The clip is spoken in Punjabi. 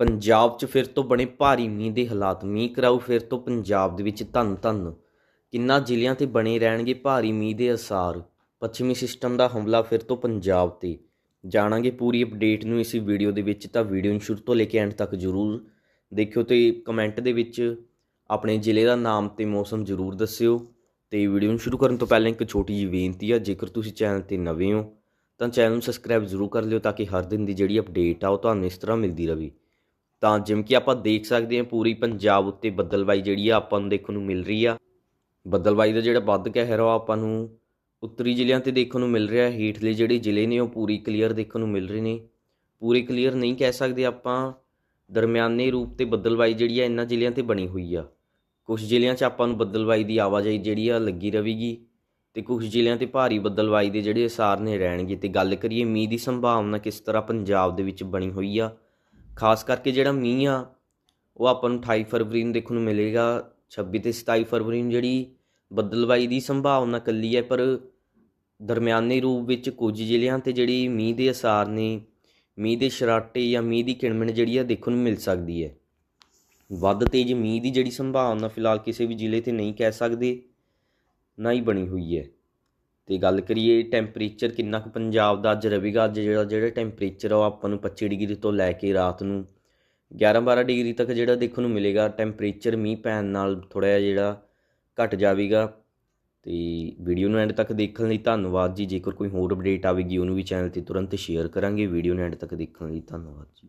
ਪੰਜਾਬ 'ਚ ਫਿਰ ਤੋਂ ਬਣੇ ਭਾਰੀ ਮੀਂਹ ਦੇ ਹਾਲਾਤ। ਮੀਂਹ ਕਰਾਊ ਫਿਰ ਤੋਂ ਪੰਜਾਬ ਦੇ ਵਿੱਚ ਧੰਨ ਧੰਨ। ਕਿੰਨਾ ਜ਼ਿਲ੍ਹਿਆਂ ਤੇ ਬਣੇ ਰਹਿਣਗੇ ਭਾਰੀ ਮੀਂਹ ਦੇ ਅਸਾਰ? ਪੱਛਮੀ ਸਿਸਟਮ ਦਾ ਹਮਲਾ ਫਿਰ ਤੋਂ ਪੰਜਾਬ ਤੇ। ਜਾਣਾਂਗੇ ਪੂਰੀ ਅਪਡੇਟ ਨੂੰ ਇਸ ਵੀਡੀਓ ਦੇ ਵਿੱਚ, ਤਾਂ ਵੀਡੀਓ ਨੂੰ ਸ਼ੁਰੂ ਤੋਂ ਲੈ ਕੇ ਐਂਡ ਤੱਕ ਜ਼ਰੂਰ ਦੇਖਿਓ ਤੇ ਕਮੈਂਟ ਦੇ ਵਿੱਚ ਆਪਣੇ ਜ਼ਿਲ੍ਹੇ ਦਾ ਨਾਮ ਤੇ ਮੌਸਮ ਜ਼ਰੂਰ ਦੱਸਿਓ। ਤੇ ਵੀਡੀਓ ਨੂੰ ਸ਼ੁਰੂ ਕਰਨ ਤੋਂ ਪਹਿਲਾਂ ਇੱਕ ਛੋਟੀ ਜਿਹੀ ਬੇਨਤੀ ਆ, ਜੇਕਰ ਤੁਸੀਂ ਚੈਨਲ ਤੇ ਨਵੇਂ ਹੋ, ਤਾਂ ਚੈਨਲ ਨੂੰ ਸਬਸਕ੍ਰਾਈਬ ਜ਼ਰੂਰ ਕਰ ਲਿਓ, ਤਾਂ ਕਿ ਹਰ ਦਿਨ ਦੀ ਜਿਹੜੀ ਅਪਡੇਟ ਆ, ਉਹ ਤੁਹਾਨੂੰ ਇਸ ਤਰ੍ਹਾਂ ਮਿਲਦੀ ਰਹੇ ਤਾਂ ਜਿਵੇਂ ਕਿ ਆਪਾਂ ਦੇਖ ਸਕਦੇ ਹਾਂ ਪੂਰੀ ਪੰਜਾਬ ਉੱਤੇ ਬੱਦਲਬਾਈ ਜਿਹੜੀ ਆ ਆਪਾਂ ਨੂੰ ਦੇਖਣ ਨੂੰ ਮਿਲ ਰਹੀ ਆ। ਬੱਦਲਬਾਈ ਦਾ ਜਿਹੜਾ ਵੱਧ ਕਹਿਰ ਆ ਆਪਾਂ ਨੂੰ ਉੱਤਰੀ ਜ਼ਿਲ੍ਹਿਆਂ ਤੇ ਦੇਖਣ ਨੂੰ ਮਿਲ ਰਿਹਾ, ਹੇਠਲੇ ਜਿਹੜੇ ਜ਼ਿਲ੍ਹੇ ਨੇ ਉਹ ਪੂਰੀ ਕਲੀਅਰ ਦੇਖਣ ਨੂੰ ਮਿਲ ਰਹੇ ਨੇ। ਪੂਰੇ ਕਲੀਅਰ ਨਹੀਂ ਕਹਿ ਸਕਦੇ ਆਪਾਂ, ਦਰਮਿਆਨੇ ਰੂਪ ਤੇ ਬੱਦਲਬਾਈ ਜਿਹੜੀ ਆ ਇਹਨਾਂ ਜ਼ਿਲ੍ਹਿਆਂ ਤੇ ਬਣੀ ਹੋਈ ਆ। ਕੁਝ ਜ਼ਿਲ੍ਹਿਆਂ 'ਚ ਆਪਾਂ ਨੂੰ ਬੱਦਲਬਾਈ ਦੀ ਆਵਾਜਾਈ ਜਿਹੜੀ ਆ ਲੱਗੀ ਰਹੇਗੀ ਤੇ ਕੁਝ ਜ਼ਿਲ੍ਹਿਆਂ ਤੇ ਭਾਰੀ ਬੱਦਲਬਾਈ ਦੇ ਜਿਹੜੇ ਅਸਾਰ ਨੇ ਰਹਿਣਗੇ। ਤੇ ਗੱਲ ਕਰੀਏ ਮੀਂਹ ਦੀ ਸੰਭਾਵਨਾ ਕਿਸ ਤਰ੍ਹਾਂ ਪੰਜਾਬ ਦੇ ਵਿੱਚ ਬਣੀ ਹੋਈ ਆ ਖਾਸ ਕਰਕੇ ਜਿਹੜਾ ਮੀਂਹ ਆ, ਉਹ ਆਪਾਂ ਨੂੰ 28 ਫਰਵਰੀ ਨੂੰ ਦੇਖਣ ਨੂੰ ਮਿਲੇਗਾ। 26 ਤੇ 27 ਫਰਵਰੀ ਨੂੰ ਜਿਹੜੀ ਬੱਦਲਬਾਈ ਦੀ ਸੰਭਾਵਨਾ ਕੱਲੀ ਹੈ, ਪਰ ਦਰਮਿਆਨੇ ਰੂਪ ਵਿੱਚ ਕੁਝ ਜ਼ਿਲ੍ਹਿਆਂ ਤੇ ਜਿਹੜੀ ਮੀਂਹ ਦੇ ਅਸਾਰ ਨੇ, ਮੀਂਹ ਦੇ ਸ਼ਰਾਟੇ ਜਾਂ ਮੀਂਹ ਦੀ ਕਿਣਮਿਣ ਜਿਹੜੀ ਆ, ਦੇਖਣ ਨੂੰ ਮਿਲ ਸਕਦੀ ਹੈ। ਵੱਧ ਤੇਜ਼ ਮੀਂਹ ਦੀ ਜਿਹੜੀ ਸੰਭਾਵਨਾ ਫਿਲਹਾਲ ਕਿਸੇ ਵੀ ਜ਼ਿਲ੍ਹੇ ਤੇ ਨਹੀਂ ਕਹਿ ਸਕਦੇ, ਨਾ ਹੀ ਬਣੀ ਹੋਈ ਹੈ। ਤੇ ਗੱਲ ਕਰੀਏ ਟੈਂਪਰੇਚਰ ਕਿੰਨਾ ਕੁ ਪੰਜਾਬ ਦਾ ਅੱਜ ਰਹੇਗਾ, ਅੱਜ ਜਿਹੜਾ ਜਿਹੜਾ ਟੈਂਪਰੇਚਰ ਆ ਉਹ ਆਪਾਂ ਨੂੰ 25 ਡਿਗਰੀ ਤੋਂ ਲੈ ਕੇ ਰਾਤ ਨੂੰ 11-12 ਡਿਗਰੀ ਤੱਕ ਜਿਹੜਾ ਦੇਖਣ ਨੂੰ ਮਿਲੇਗਾ ਟੈਂਪਰੇਚਰ ਮੀਂਹ ਪੈਣ ਨਾਲ ਥੋੜਾ ਜਿਹਾ ਜਿਹੜਾ ਘਟ ਜਾਵੇਗਾ। ਤੇ ਵੀਡੀਓ ਨੂੰ ਐਂਡ ਤੱਕ ਦੇਖਣ ਲਈ ਧੰਨਵਾਦ ਜੀ, ਜੇਕਰ ਕੋਈ ਹੋਰ ਅਪਡੇਟ ਆਵੇਗੀ ਉਹਨੂੰ ਵੀ ਚੈਨਲ ਤੇ ਤੁਰੰਤ ਸ਼ੇਅਰ ਕਰਾਂਗੇ ਵੀਡੀਓ ਨੂੰ ਐਂਡ ਤੱਕ ਦੇਖਣ ਲਈ ਧੰਨਵਾਦ ਜੀ।